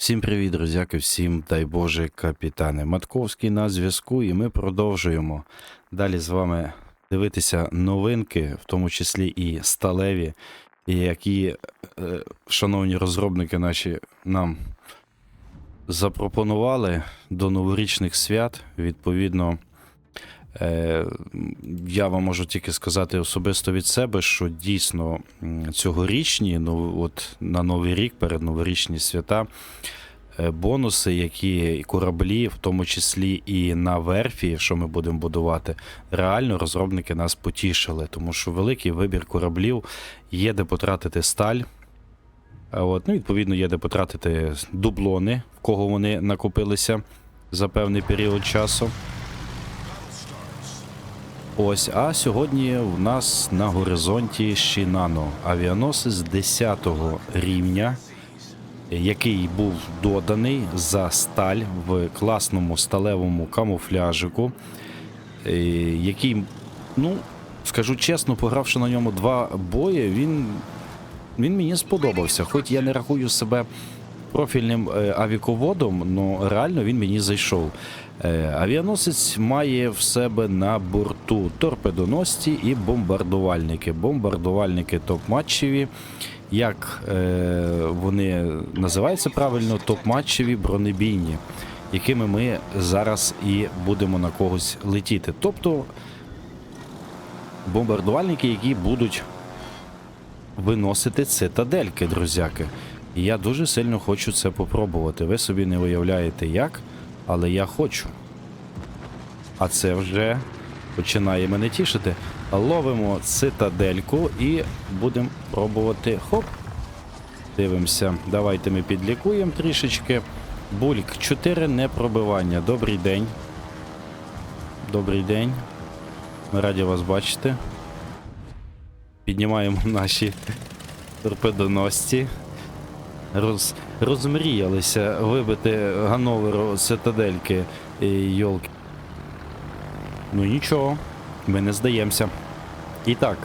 Всім привіт, друзяки, всім дай Боже, капітани. Матковський на зв'язку, і ми продовжуємо далі з вами дивитися новинки, в тому числі і сталеві, які е, шановні розробники наші нам запропонували до новорічних свят. Відповідно, я вам можу тільки сказати особисто від себе, що дійсно цьогорічні, ну от на Новий рік, перед новорічні свята, е, бонуси, які кораблі, в тому числі і на верфі, що ми будемо будувати, реально розробники нас потішили, тому що великий вибір кораблів є де потратити сталь. От, ну, відповідно, є де потратити дублони, в кого вони накопилися за певний період часу. Ось, а сьогодні в нас на горизонті Шинано авіаносець 10 го рівня, який був доданий за сталь в класному сталевому камуфляжику, е, який, ну, скажу чесно, погравши на ньому два бої, він, він мені сподобався. Хоч я не рахую себе профільним е, авіководом, але реально він мені зайшов. Е, Авіаносець має в себе на борту торпедоносці і бомбардувальники. Бомбардувальники топ-матчеві. Як е, вони називаються правильно, топ-матчеві бронебійні, якими ми зараз і будемо на когось летіти. Тобто бомбардувальники, які будуть виносити цитадельки, друзяки. І я дуже сильно хочу це попробувати. Ви собі не уявляєте як, але я хочу. А це вже починає мене тішити. Ловимо цитадельку і будемо пробувати. Хоп. Дивимося. Давайте ми підлікуємо трішечки. Бульк 4 непробивання. Добрий день. Добрий день. Ми раді вас бачити. Піднімаємо наші торпедоносці. Роз, розмріялися вибити Гановеру цитадельки і йолки. Ну нічого, ми не здаємося. І так,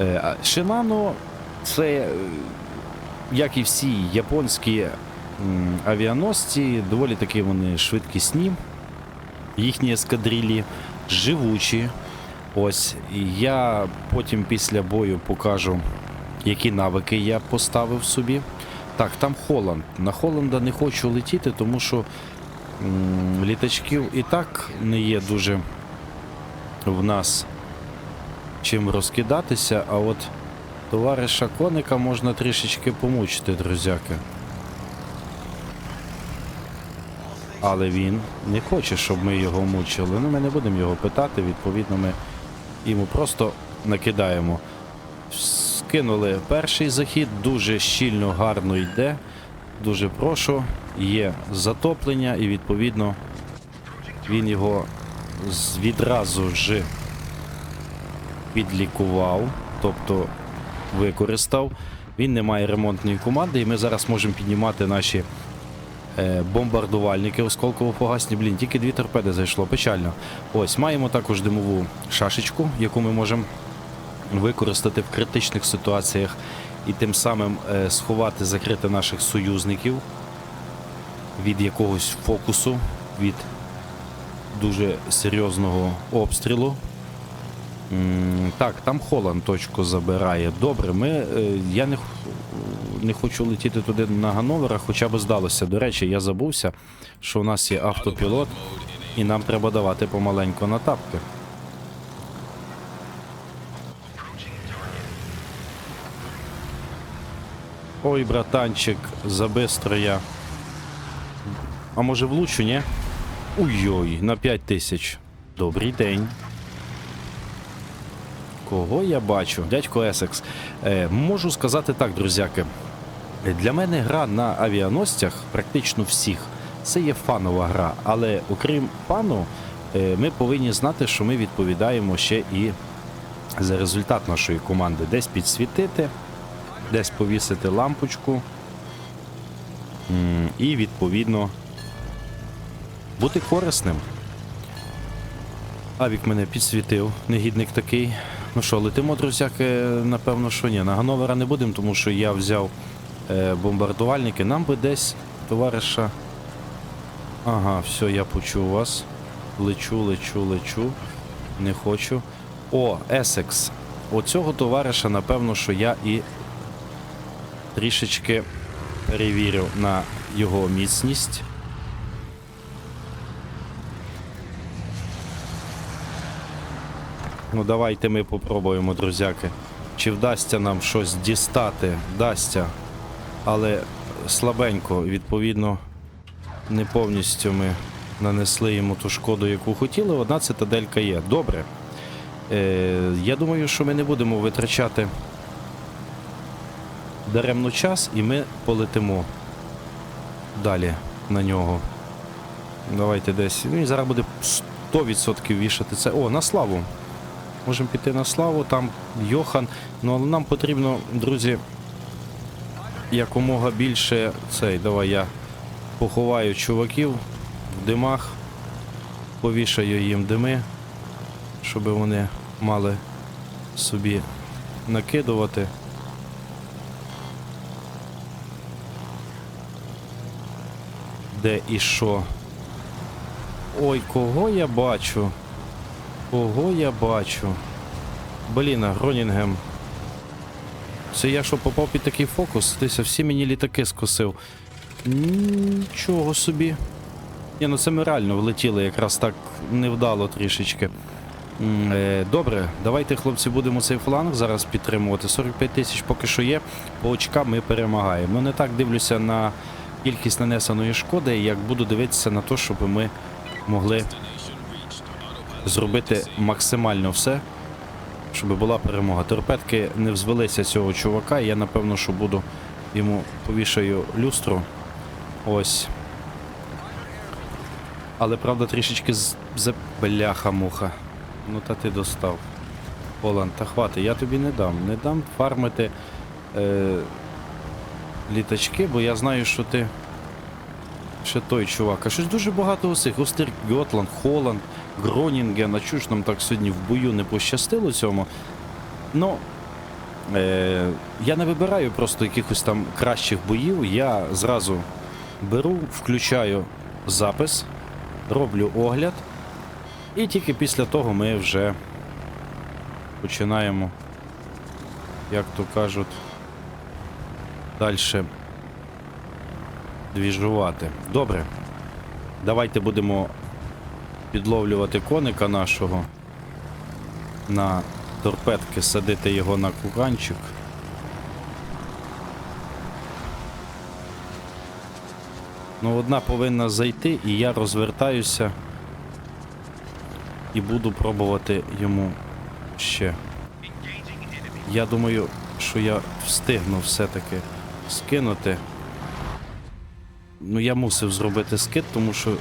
е, Шинано це, е, як і всі японські авіаносці, доволі таки вони швидкісні, їхні ескадрилі живучі. Ось я потім після бою покажу, які навики я поставив собі. Так, там Холланд. На Холланда не хочу летіти, тому що м, літачків і так не є дуже в нас чим розкидатися, а от товариша коника можна трішечки помучити, друзяки. Але він не хоче, щоб ми його мучили. Ну, ми не будемо його питати, відповідно, ми йому просто накидаємо. Скинули перший захід, дуже щільно, гарно йде. Дуже прошу. Є затоплення, і відповідно він його відразу ж підлікував, тобто використав. Він не має ремонтної команди, і ми зараз можемо піднімати наші е, бомбардувальники осколково-фугасні. Блін, тільки дві торпеди зайшло, печально. Ось, маємо також димову шашечку, яку ми можемо використати в критичних ситуаціях і тим самим е, сховати, закрити наших союзників від якогось фокусу, від дуже серйозного обстрілу. Так, там Холланд точку забирає. Добре, ми, е, я не, не хочу летіти туди на Гановера, хоча б здалося. До речі, я забувся, що у нас є автопілот, і нам треба давати помаленьку на тапки. Ой, братанчик, забистро я. А може влучу, ні? Ой-ой, на 5 тисяч. Добрий день. Кого я бачу? Дядько Есекс. Е, можу сказати так, друзяки. Для мене гра на авіаносцях, практично всіх, це є фанова гра. Але окрім фану, е, ми повинні знати, що ми відповідаємо ще і за результат нашої команди. Десь підсвітити, десь повісити лампочку. І відповідно бути корисним. Авік мене підсвітив, негідник такий. Ну що, летимо, друзяки, напевно, що ні. На Гановера не будемо, тому що я взяв е, бомбардувальники. Нам би десь товариша. Ага, все, я почув вас. Лечу, лечу, лечу. Не хочу. О, Есекс. Оцього товариша, напевно, що я і трішечки перевірю на його міцність. Ну, давайте ми попробуємо, друзяки. Чи вдасться нам щось дістати? Вдасться. Але слабенько, відповідно, не повністю ми нанесли йому ту шкоду, яку хотіли. Одна цитаделька є. Добре. Е, я думаю, що ми не будемо витрачати даремно час і ми полетимо далі на нього. Давайте десь. Він зараз буде 100% вішати це. О, на славу. Можемо піти на славу, там Йохан. Ну але нам потрібно, друзі, якомога більше цей. Давай я поховаю чуваків в димах, повішаю їм дими, щоб вони мали собі накидувати. Де і що? Ой, кого я бачу? Кого я бачу? Блін, Гронінгем. Це я що попав під такий фокус? Дивися, всі мені літаки скосив. Нічого собі. Ні, ну це ми реально влетіли якраз так невдало трішечки. Е, Добре, давайте, хлопці, будемо цей фланг зараз підтримувати. 45 тисяч поки що є. По очкам ми перемагаємо. Ну не так дивлюся на кількість нанесеної шкоди, як буду дивитися на те, щоб ми могли зробити максимально все, щоб була перемога. Торпедки не взвелися цього чувака, я напевно, що буду йому повішаю люстру. Ось. Але правда трішечки з... бляха-муха. Ну та ти достав. Олан, та хвати, я тобі не дам. Не дам фармити е... літачки, бо я знаю, що ти ще той чувак. А щось дуже багато усіх. Остер Гьотланд, Холланд, Гронінген. А чого ж нам так сьогодні в бою не пощастило цьому? Ну, е, я не вибираю просто якихось там кращих боїв. Я зразу беру, включаю запис, роблю огляд. І тільки після того ми вже починаємо, як то кажуть, далі двіжувати. Добре. Давайте будемо підловлювати коника нашого на торпедки, садити його на куганчик. Ну, одна повинна зайти, і я розвертаюся і буду пробувати йому ще. Я думаю, що я встигну все-таки скинути. Ну, я мусив зробити скид, тому що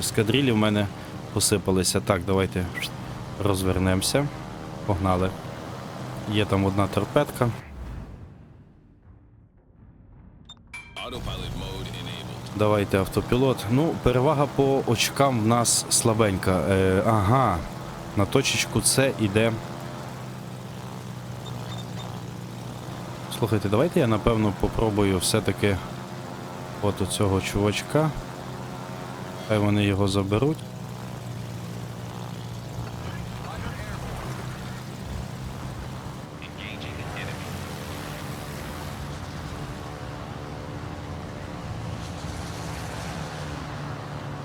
ескадрилі в мене посипалися. Так, давайте розвернемося. Погнали. Є там одна торпедка. Давайте автопілот. Ну, перевага по очкам в нас слабенька. Е, ага. На точечку С іде. Слухайте, давайте я напевно попробую все-таки от цього чувачка. Хай вони його заберуть.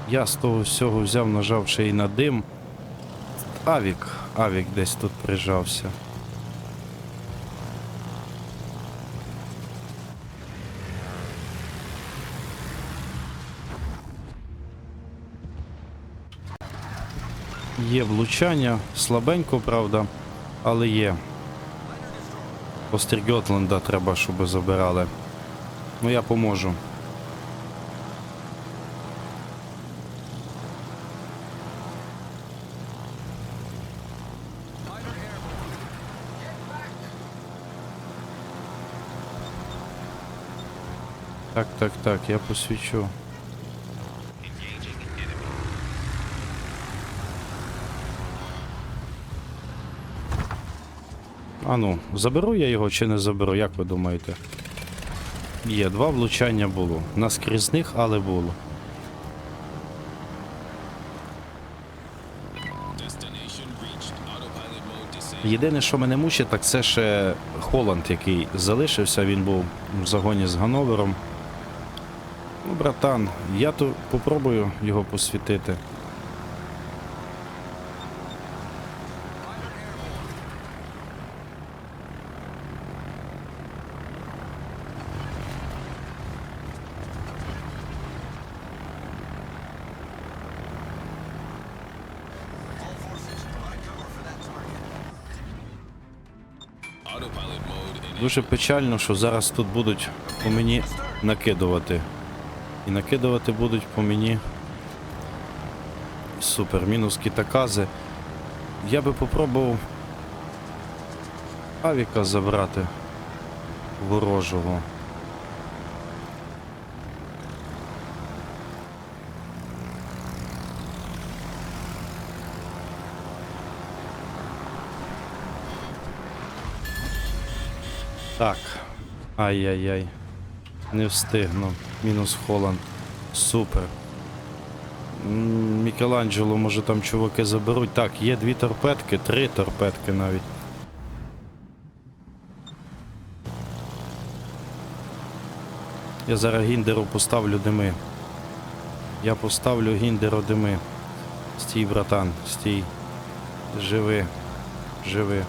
Я з того всього взяв, нажав ще й на дим. Авік, Авік десь тут прижався. Є влучання, слабенько, правда, але є. Острі Гьотленда треба, щоб забирали. Ну я поможу. Так, так, так, я посвічу. А ну, заберу я його чи не заберу, як ви думаєте? Є, два влучання було. На скрізних, але було. Єдине, що мене мучить, так це ще Холланд, який залишився, він був в загоні з Ганновером. Ну, братан, я то попробую його посвітити. Дуже печально, що зараз тут будуть по мені накидувати. І накидувати будуть по мені. Супер, мінус кітакази. Я би попробував авіка забрати ворожого. Так. Ай-яй-яй. Не встигну. Мінус Холланд. Супер. Мікеланджело, може там чуваки заберуть. Так, є дві торпедки, три торпедки навіть. Я зараз гіндеру поставлю дими. Я поставлю гіндеру дими. Стій, братан, стій. Живи. Живи.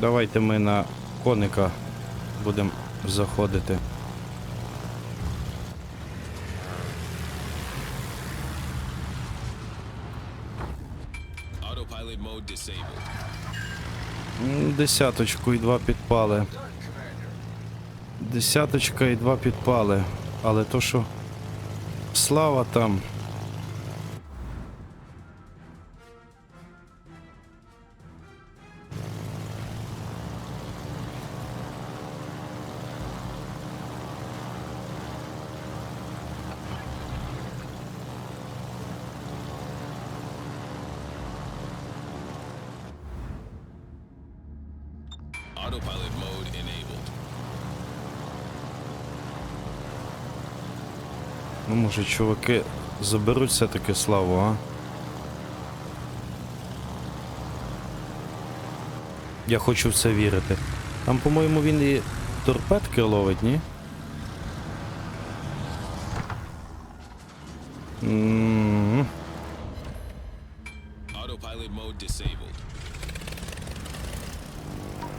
Давайте ми на коника будемо заходити. Десяточку і два підпали. Десяточка і два підпали. Але то, що слава там. Може, чуваки заберуть все-таки славу, а? Я хочу в це вірити. Там, по-моєму, він і торпедки ловить, ні?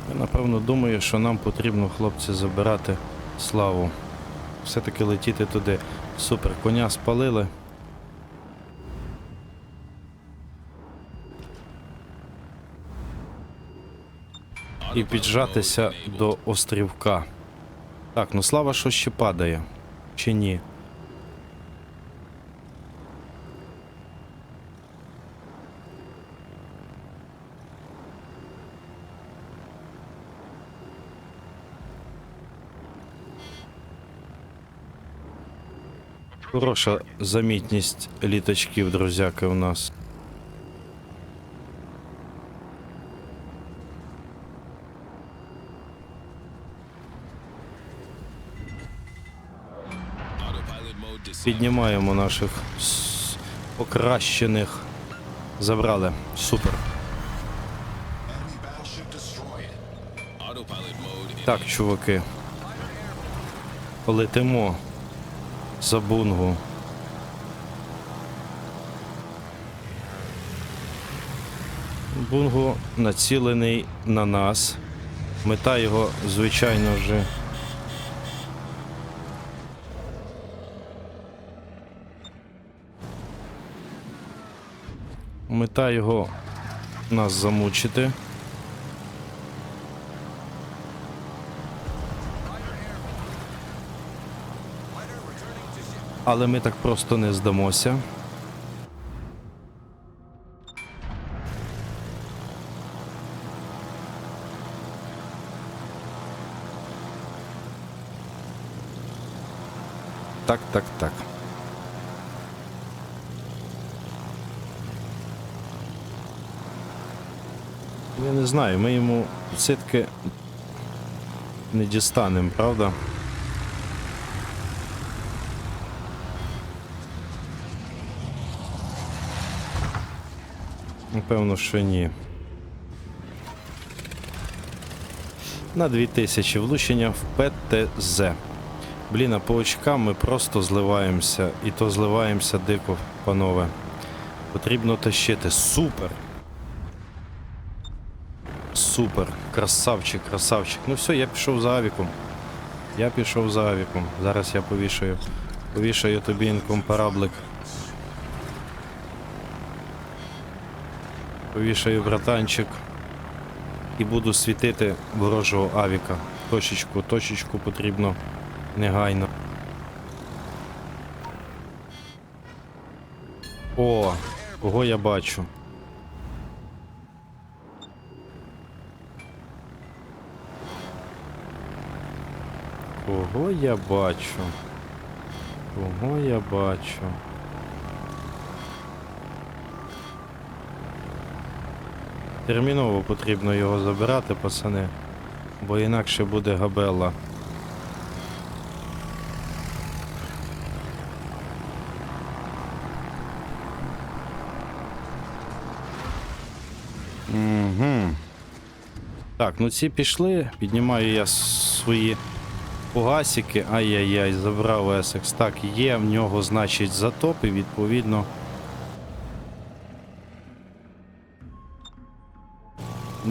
Я напевно думаю, що нам потрібно, хлопці, забирати славу. Все-таки летіти туди. Супер, коня спалили. І піджатися до острівка. Так, ну слава, що ще падає. Чи ні? Хороша замітність літачків, друзяки, у нас. Піднімаємо наших покращених. Забрали. Супер. Так, чуваки. Летимо за бунгу. Бунгу націлений на нас. Мета його, звичайно вже. Мета його нас замучити. але ми так просто не здамося. Так, так, так. Я не знаю, ми йому все-таки не дістанемо, правда? Напевно, що ні. На 2000 влучення в ПТЗ. Блін, а по очкам ми просто зливаємося. І то зливаємося дико, панове. Потрібно тащити. Супер! Супер. Красавчик, красавчик. Ну все, я пішов за авіком. Я пішов за авіком. Зараз я повішаю. Повішаю тобі інкомпараблик. Повішаю братанчик. І буду світити ворожого авіка. Точечку, точечку потрібно негайно. О, кого я бачу. Кого я бачу? Кого я бачу? Терміново потрібно його забирати, пацани, бо інакше буде габела. Угу. Так, ну ці пішли. Піднімаю я свої погасики. Ай-яй-яй, забрав Essex. Так, є в нього, значить, затоп і відповідно.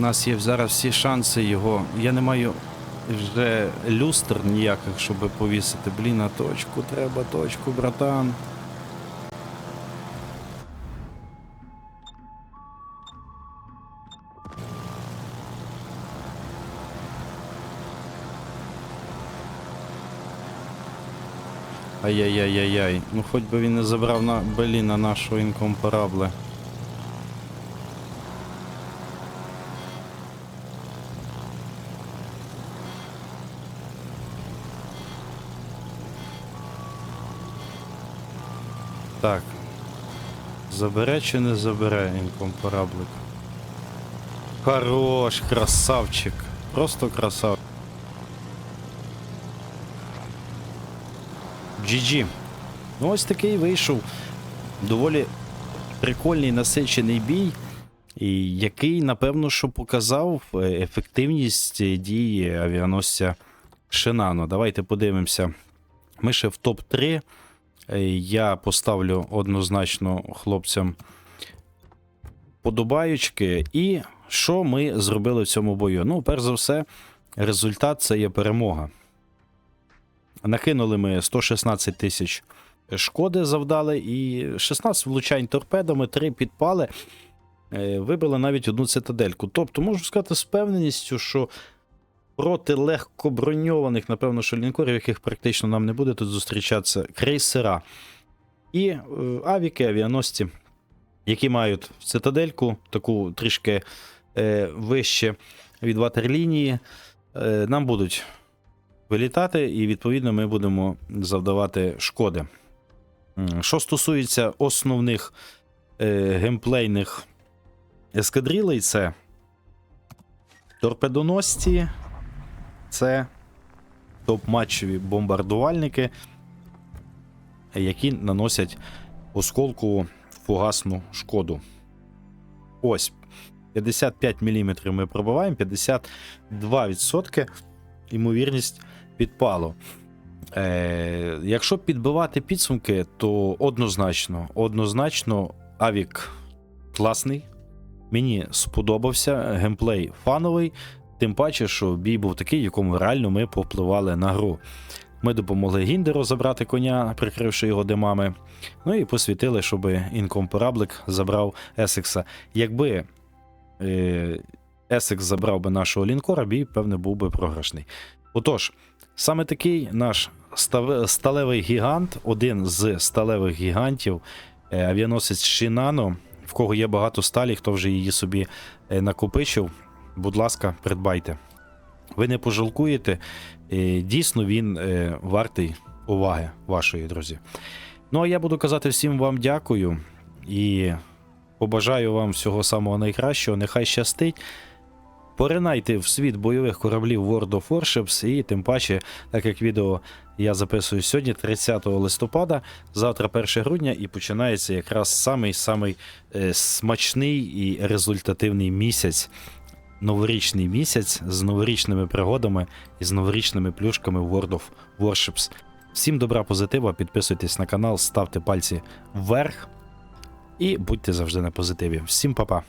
У нас є зараз всі шанси його. Я не маю вже люстр ніяких, щоб повісити. Блін, а точку треба, точку, братан. Ай-яй-яй-яй-яй. Ну хоч би він не забрав на Беліна нашого інкомпарабле. Так. Забере чи не забере інкомпараблик? Хорош, красавчик. Просто красавчик. GG. Ну ось такий вийшов доволі прикольний насичений бій, і який, напевно, що показав е, ефективність дії авіаносця Шинано. Давайте подивимося. Ми ще в топ-3. Е, Я поставлю однозначно хлопцям подобаючки. І що ми зробили в цьому бою? Ну, перш за все, результат це є перемога. Накинули ми 116 тисяч шкоди завдали і 16 влучань торпедами, 3 підпали. Е, Вибили навіть одну цитадельку. Тобто, можу сказати з певненістю, що проти легкоброньованих, напевно, що лінкорів, яких практично нам не буде тут зустрічатися, крейсера і е, авіки, авіаносці, які мають цитадельку, таку трішки е, вище від ватерлінії, е, нам будуть вилітати, і відповідно ми будемо завдавати шкоди. Що стосується основних е, геймплейних ескадрилей, це торпедоносці, це топ-матчеві бомбардувальники, які наносять осколкову фугасну шкоду. Ось 55 мм ми пробиваємо, 52% ймовірність підпалу. Е, якщо підбивати підсумки, то однозначно, однозначно, Авік класний. Мені сподобався геймплей фановий, тим паче, що бій був такий, в якому реально ми повпливали на гру. Ми допомогли Гіндеру забрати коня, прикривши його димами. Ну і посвітили, щоб інкомпараблик забрав Есекса. Якби е, Есекс забрав би нашого лінкора, бій, певне, був би програшний. Отож, саме такий наш сталевий гігант, один з сталевих гігантів, е, авіаносець Шинано, в кого є багато сталі, хто вже її собі е, накопичив. Будь ласка, придбайте. Ви не пожалкуєте. Е, Дійсно, він е, вартий уваги вашої, друзі. Ну а я буду казати всім вам дякую і побажаю вам всього самого найкращого. Нехай щастить. Поринайте в світ бойових кораблів World of Warships, і тим паче, так як відео я записую сьогодні, 30 листопада, завтра 1 грудня, і починається якраз самий самий е, смачний і результативний місяць. Новорічний місяць з новорічними пригодами і з новорічними плюшками World of Warships. Всім добра, позитива, підписуйтесь на канал, ставте пальці вверх і будьте завжди на позитиві. Всім па-па!